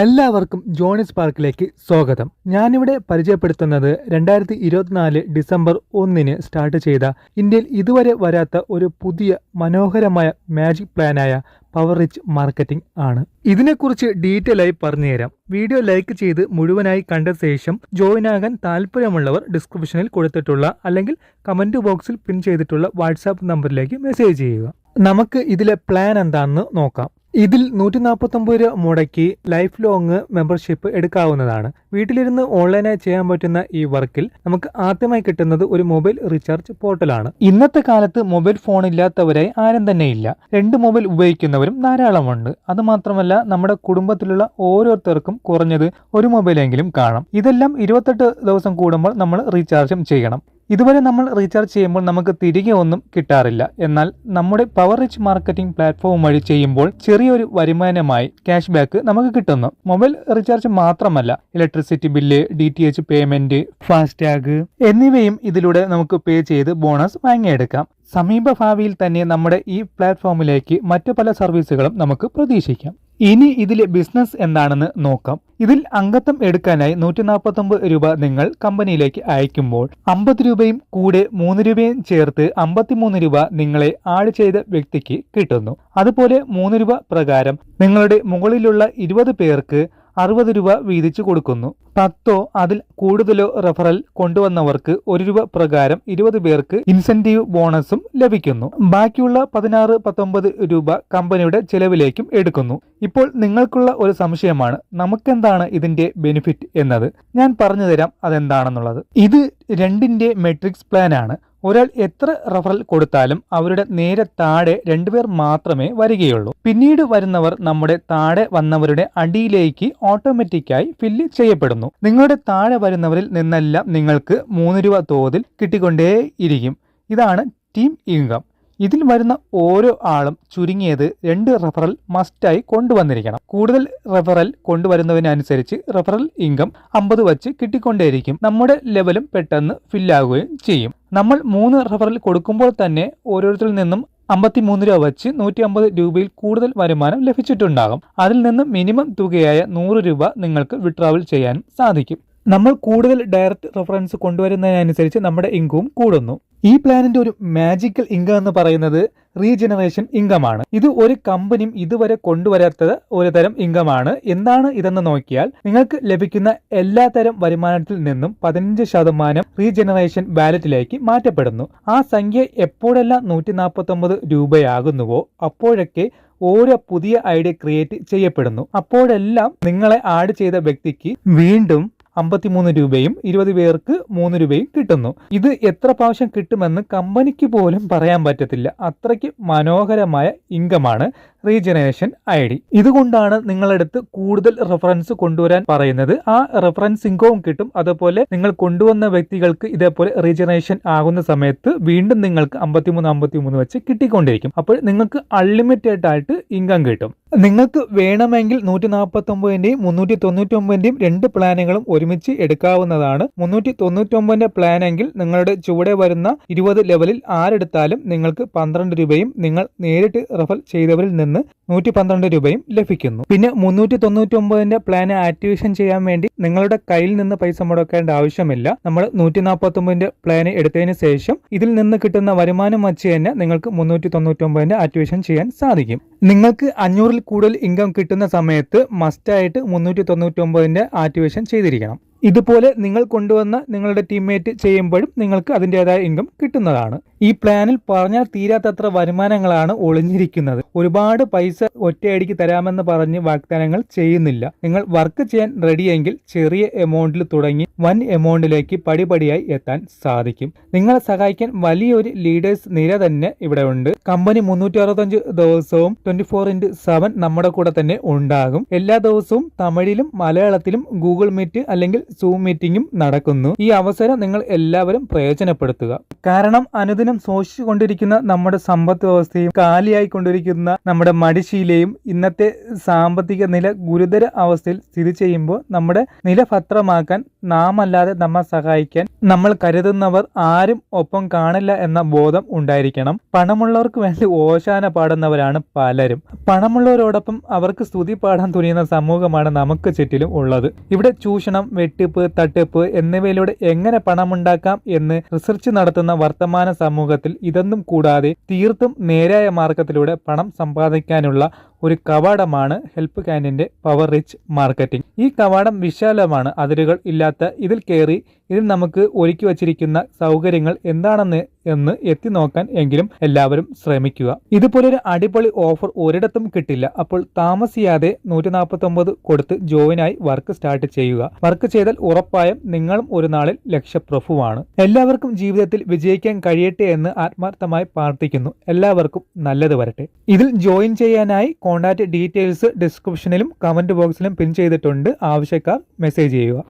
എല്ലാവർക്കും ജോണിസ് പാർക്കിലേക്ക് സ്വാഗതം. ഞാനിവിടെ പരിചയപ്പെടുത്തുന്നത് രണ്ടായിരത്തി ഇരുപത്തിനാല് ഡിസംബർ ഒന്നിന് സ്റ്റാർട്ട് ചെയ്ത ഇന്ത്യയിൽ ഇതുവരെ വരാത്ത ഒരു പുതിയ മനോഹരമായ മാജിക് പ്ലാനായ പവർ റിച്ച് മാർക്കറ്റിംഗ് ആണ്. ഇതിനെക്കുറിച്ച് ഡീറ്റെയിൽ ആയി പറഞ്ഞുതരാം. വീഡിയോ ലൈക്ക് ചെയ്ത് മുഴുവനായി കണ്ട ശേഷം ജോയിൻ ആകാൻ താല്പര്യമുള്ളവർ ഡിസ്ക്രിപ്ഷനിൽ കൊടുത്തിട്ടുള്ള അല്ലെങ്കിൽ കമന്റ് ബോക്സിൽ പിൻ ചെയ്തിട്ടുള്ള വാട്സാപ്പ് നമ്പറിലേക്ക് മെസ്സേജ് ചെയ്യുക. നമുക്ക് ഇതിലെ പ്ലാൻ എന്താണെന്ന് നോക്കാം. ഇതിൽ നൂറ്റി നാൽപ്പത്തൊമ്പത് രൂപ മുടക്കി ലൈഫ് ലോങ് മെമ്പർഷിപ്പ് എടുക്കാവുന്നതാണ്. വീട്ടിലിരുന്ന് ഓൺലൈനായി ചെയ്യാൻ പറ്റുന്ന ഈ വർക്കിൽ നമുക്ക് ആദ്യമായി കിട്ടുന്നത് ഒരു മൊബൈൽ റീചാർജ് പോർട്ടലാണ് ഇന്നത്തെ കാലത്ത് മൊബൈൽ ഫോൺ ഇല്ലാത്തവരായി ആരും തന്നെ ഇല്ല രണ്ട് മൊബൈൽ ഉപയോഗിക്കുന്നവരും ധാരാളമുണ്ട്. അത് മാത്രമല്ല നമ്മുടെ കുടുംബത്തിലുള്ള ഓരോരുത്തർക്കും കുറഞ്ഞത് ഒരു മൊബൈലെങ്കിലും കാണാം. ഇതെല്ലാം ഇരുപത്തെട്ട് ദിവസം കൂടുമ്പോൾ നമ്മൾ റീചാർജും ചെയ്യണം. ഇതുവരെ നമ്മൾ റീചാർജ് ചെയ്യുമ്പോൾ നമുക്ക് തിരികെ ഒന്നും കിട്ടാറില്ല. എന്നാൽ നമ്മുടെ പവർ റിച്ച് മാർക്കറ്റിംഗ് പ്ലാറ്റ്ഫോം വഴി ചെയ്യുമ്പോൾ ചെറിയൊരു വരുമാനമായി ക്യാഷ് ബാക്ക് നമുക്ക് കിട്ടുന്നു. മൊബൈൽ റീചാർജ് മാത്രമല്ല electricity bill D T H payment FASTag എന്നിവയും ഇതിലൂടെ നമുക്ക് പേ ചെയ്ത് ബോണസ് വാങ്ങിയെടുക്കാം. സമീപഭാവിയിൽ തന്നെ നമ്മുടെ ഈ പ്ലാറ്റ്ഫോമിലേക്ക് മറ്റു പല സർവീസുകളും നമുക്ക് പ്രതീക്ഷിക്കാം. ഇനി ഇതിലെ ബിസിനസ് എന്താണെന്ന് നോക്കാം. ഇതിൽ അംഗത്വം എടുക്കാനായി നൂറ്റി നാൽപ്പത്തൊമ്പത് രൂപ നിങ്ങൾ കമ്പനിയിലേക്ക് അയക്കുമ്പോൾ അമ്പത് രൂപയും കൂടെ മൂന്ന് രൂപയും ചേർത്ത് അമ്പത്തിമൂന്ന് രൂപ നിങ്ങളെ ആഡ് ചെയ്ത വ്യക്തിക്ക് കിട്ടുന്നു. അതുപോലെ മൂന്ന് രൂപ പ്രകാരം നിങ്ങളുടെ മുകളിലുള്ള ഇരുപത് പേർക്ക് അറുപത് രൂപ വീതിച്ചു കൊടുക്കുന്നു. പത്തോ അതിൽ കൂടുതലോ റഫറൽ കൊണ്ടുവന്നവർക്ക് ഒരു രൂപ പ്രകാരം ഇരുപത് പേർക്ക് ഇൻസെന്റീവ് ബോണസും ലഭിക്കുന്നു. ബാക്കിയുള്ള പതിനാറ് പത്തൊമ്പത് രൂപ കമ്പനിയുടെ ചെലവിലേക്കും എടുക്കുന്നു. ഇപ്പോൾ നിങ്ങൾക്കുള്ള ഒരു സംശയമാണ് നമുക്കെന്താണ് ഇതിന്റെ ബെനിഫിറ്റ് എന്നത്? ഞാൻ പറഞ്ഞു തരാം അതെന്താണെന്നുള്ളത്. ഇത് രണ്ടിന്റെ മെട്രിക്സ് പ്ലാൻ ആണ് ഒരാൾ എത്ര റഫറൽ കൊടുത്താലും അവരുടെ നേരെ താഴെ രണ്ടുപേർ മാത്രമേ വരികയുള്ളൂ. പിന്നീട് വരുന്നവർ നമ്മുടെ താഴെ വന്നവരുടെ അടിയിലേക്ക് ഓട്ടോമാറ്റിക്കായി ഫില്ല് ചെയ്യപ്പെടുന്നു. നിങ്ങളുടെ താഴെ വരുന്നവരിൽ നിന്നെല്ലാം നിങ്ങൾക്ക് മൂന്ന് രൂപ തോതിൽ കിട്ടിക്കൊണ്ടേയിരിക്കും. ഇതാണ് ടീം ഇൻകം ഇതിൽ വരുന്ന ഓരോ ആളും ചുരുങ്ങിയത് രണ്ട് റഫറൽ മസ്റ്റായി കൊണ്ടുവന്നിരിക്കണം. കൂടുതൽ റഫറൽ കൊണ്ടുവരുന്നതിനനുസരിച്ച് റഫറൽ ഇൻകം അമ്പത് വച്ച് കിട്ടിക്കൊണ്ടേയിരിക്കും. നമ്മുടെ ലെവലും പെട്ടെന്ന് ഫില്ലാകുകയും ചെയ്യും. നമ്മൾ മൂന്ന് റഫറൽ കൊടുക്കുമ്പോൾ തന്നെ ഓരോരുത്തരിൽ നിന്നും അമ്പത്തിമൂന്ന് രൂപ വെച്ച് നൂറ്റി അമ്പത് രൂപയിൽ കൂടുതൽ വരുമാനം ലഭിച്ചിട്ടുണ്ടാകും. അതിൽ നിന്ന് മിനിമം തുകയായ നൂറ് രൂപ നിങ്ങൾക്ക് വിട്രാവൽ ചെയ്യാൻ സാധിക്കും. നമ്മൾ കൂടുതൽ ഡയറക്റ്റ് റെഫറൻസ് കൊണ്ടുവരുന്നതിനനുസരിച്ച് നമ്മുടെ ഇൻകവും കൂടുന്നു. ഈ പ്ലാനിന്റെ ഒരു മാജിക്കൽ ഇൻകം എന്ന് പറയുന്നത് റീജനറേഷൻ ഇൻകം ആണ് ഇത് ഒരു കമ്പനിയും ഇതുവരെ കൊണ്ടുവരാത്തത് ഒരു തരം ഇൻകം ആണ് എന്താണ് ഇതെന്ന് നോക്കിയാൽ നിങ്ങൾക്ക് ലഭിക്കുന്ന എല്ലാ തരം വരുമാനത്തിൽ നിന്നും പതിനഞ്ച് ശതമാനം റീജനറേഷൻ ബാലറ്റിലേക്ക് മാറ്റപ്പെടുന്നു. ആ സംഖ്യ എപ്പോഴെല്ലാം നൂറ്റി നാൽപ്പത്തൊമ്പത് രൂപയാകുന്നുവോ അപ്പോഴൊക്കെ ഓരോ പുതിയ ഐഡിയ ക്രിയേറ്റ് ചെയ്യപ്പെടുന്നു. അപ്പോഴെല്ലാം നിങ്ങളെ ആഡ് ചെയ്ത വ്യക്തിക്ക് വീണ്ടും അമ്പത്തിമൂന്ന് രൂപയും ഇരുപത് പേർക്ക് മൂന്ന് രൂപയും കിട്ടുന്നു. ഇത് എത്ര പ്രാവശ്യം കിട്ടുമെന്ന് കമ്പനിക്ക് പോലും പറയാൻ പറ്റത്തില്ല. അത്രയ്ക്ക് മനോഹരമായ ഇൻകമാണ് റീജനറേഷൻ ഐ ഡി. ഇതുകൊണ്ടാണ് നിങ്ങളടുത്ത് കൂടുതൽ റെഫറൻസ് കൊണ്ടുവരാൻ പറയുന്നത്. ആ റെഫറൻസ് ഇൻകവും കിട്ടും. അതുപോലെ നിങ്ങൾ കൊണ്ടുവന്ന വ്യക്തികൾക്ക് ഇതേപോലെ റീജനറേഷൻ ആകുന്ന സമയത്ത് വീണ്ടും നിങ്ങൾക്ക് അമ്പത്തിമൂന്ന് അമ്പത്തിമൂന്ന് വെച്ച് കിട്ടിക്കൊണ്ടിരിക്കും. അപ്പോൾ നിങ്ങൾക്ക് അൺലിമിറ്റഡ് ആയിട്ട് ഇൻകം കിട്ടും. നിങ്ങൾക്ക് വേണമെങ്കിൽ നൂറ്റി നാൽപ്പത്തി ഒമ്പതിന്റെയും മുന്നൂറ്റി തൊണ്ണൂറ്റി ഒമ്പതിന്റെയും രണ്ട് പ്ലാനുകളും ഒരുമിച്ച് എടുക്കാവുന്നതാണ്. മുന്നൂറ്റി തൊണ്ണൂറ്റി ഒമ്പതിന്റെ പ്ലാനെങ്കിൽ നിങ്ങളുടെ ചുവടെ വരുന്ന ഇരുപത് ലെവലിൽ ആരെടുത്താലും നിങ്ങൾക്ക് പന്ത്രണ്ട് രൂപയും നിങ്ങൾ നേരിട്ട് റഫർ ചെയ്തവരിൽ നിന്ന് നൂറ്റി പന്ത്രണ്ട് രൂപയും ലഭിക്കുന്നു. പിന്നെ മുന്നൂറ്റി തൊണ്ണൂറ്റി ഒമ്പതിന്റെ പ്ലാൻ ആക്ടിവേഷൻ ചെയ്യാൻ വേണ്ടി നിങ്ങളുടെ കയ്യിൽ നിന്ന് പൈസ മുടക്കേണ്ട ആവശ്യമില്ല. നമ്മൾ നൂറ്റി നാൽപ്പത്തി ഒമ്പതിന്റെ പ്ലാൻ എടുത്തതിന് ശേഷം ഇതിൽ നിന്ന് കിട്ടുന്ന വരുമാനം വച്ച് തന്നെ നിങ്ങൾക്ക് മുന്നൂറ്റി തൊണ്ണൂറ്റി ഒമ്പതിന്റെ ആക്ടിവേഷൻ ചെയ്യാൻ സാധിക്കും. നിങ്ങൾക്ക് അഞ്ഞൂറിൽ കൂടുതൽ ഇൻകം കിട്ടുന്ന സമയത്ത് മസ്റ്റായിട്ട് മുന്നൂറ്റി തൊണ്ണൂറ്റി ഒമ്പതിന്റെ ആക്ടിവേഷൻ ചെയ്തിരിക്കണം. ഇതുപോലെ നിങ്ങൾ കൊണ്ടുവന്ന നിങ്ങളുടെ ടീംമേറ്റ് ചെയ്യുമ്പോഴും നിങ്ങൾക്ക് അതിന്റെതായ ഇൻകം കിട്ടുന്നതാണ്. ഈ പ്ലാനിൽ പറഞ്ഞാൽ തീരാത്തത്ര വരുമാനങ്ങളാണ് ഒളിഞ്ഞിരിക്കുന്നത്. ഒരുപാട് പൈസ ഒറ്റയടിക്ക് തരാമെന്ന് പറഞ്ഞ് വാഗ്ദാനങ്ങൾ ചെയ്യുന്നില്ല. നിങ്ങൾ വർക്ക് ചെയ്യാൻ റെഡിയെങ്കിൽ ചെറിയ എമൗണ്ടിൽ തുടങ്ങി വൻ എമൗണ്ടിലേക്ക് പടിപടിയായി എത്താൻ സാധിക്കും. നിങ്ങളെ സഹായിക്കാൻ വലിയൊരു ലീഡേഴ്സ് നിര തന്നെ ഇവിടെ ഉണ്ട്. കമ്പനി മുന്നൂറ്റി അറുപത്തഞ്ച് ദിവസവും ട്വന്റി ഫോർ ഇന്റു സെവൻ നമ്മുടെ കൂടെ തന്നെ ഉണ്ടാകും. എല്ലാ ദിവസവും തമിഴിലും മലയാളത്തിലും ഗൂഗിൾ മീറ്റ് അല്ലെങ്കിൽ സൂം മീറ്റിംഗും നടക്കുന്നു. ഈ അവസരം നിങ്ങൾ എല്ലാവരും പ്രയോജനപ്പെടുത്തുക. കാരണം അനുദിനം സൂക്ഷിച്ചുകൊണ്ടിരിക്കുന്ന നമ്മുടെ സമ്പദ് വ്യവസ്ഥയും കാലിയായിക്കൊണ്ടിരിക്കുന്ന നമ്മുടെ മടിശീലയും ഇന്നത്തെ സാമ്പത്തിക നില ഗുരുതര അവസ്ഥയിൽ സ്ഥിതി ചെയ്യുമ്പോൾ നമ്മുടെ നില ഭദ്രമാക്കാൻ നാം അല്ലാതെ നമ്മെ സഹായിക്കാൻ നമ്മൾ കരുതുന്നവർ ആരും ഒപ്പം കാണില്ല എന്ന ബോധം ഉണ്ടായിരിക്കണം. പണമുള്ളവർക്ക് വേണ്ടി ഓശാന പാടുന്നവരാണ് പലരും. പണമുള്ളവരോടൊപ്പം അവർക്ക് സ്തുതി പാടാൻ തുനിയുന്ന സമൂഹമാണ് നമുക്ക് ചുറ്റിലും ഉള്ളത്. ഇവിടെ ചൂഷണം വെട്ടിപ്പ് തട്ടിപ്പ് എന്നിവയിലൂടെ എങ്ങനെ പണമുണ്ടാക്കാം എന്ന് റിസർച്ച് നടത്തുന്ന വർത്തമാന സമൂഹത്തിൽ ഇതൊന്നും കൂടാതെ തീർത്തും നേരായ മാർഗത്തിലൂടെ പണം സമ്പാദിക്കാനുള്ള ഒരു കവാടമാണ് ഹെൽപ്പ് കാനിന്റെ പവർ റിച്ച് മാർക്കറ്റിംഗ്. ഈ കവാടം വിശാലമാണ് അതിരുകൾ ഇല്ലാത്ത ഇതിൽ കയറി ഇതിൽ നമുക്ക് ഒരുക്കി വച്ചിരിക്കുന്ന സൗകര്യങ്ങൾ എന്താണെന്ന് എന്ന് എത്തി നോക്കാൻ എങ്കിലും എല്ലാവരും ശ്രമിക്കുക. ഇതുപോലൊരു അടിപൊളി ഓഫർ ഒരിടത്തും കിട്ടില്ല. അപ്പോൾ താമസിയാതെ നൂറ്റി നാൽപ്പത്തി ഒമ്പത് കൊടുത്ത് ജോയിനായി വർക്ക് സ്റ്റാർട്ട് ചെയ്യുക. വർക്ക് ചെയ്താൽ ഉറപ്പായും നിങ്ങളും ഒരു നാളിൽ ലക്ഷ്യപ്രഭുവാണ് എല്ലാവർക്കും ജീവിതത്തിൽ വിജയിക്കാൻ കഴിയട്ടെ എന്ന് ആത്മാർത്ഥമായി പ്രാർത്ഥിക്കുന്നു. എല്ലാവർക്കും നല്ലത് വരട്ടെ. ഇതിൽ ജോയിൻ ചെയ്യാനായി കോൺടാക്ട് ഡീറ്റെയിൽസ് ഡിസ്ക്രിപ്ഷനിലും കമന്റ് ബോക്സിലും പിൻ ചെയ്തിട്ടുണ്ട്. ആവശ്യക്കാർ മെസ്സേജ് ചെയ്യുക.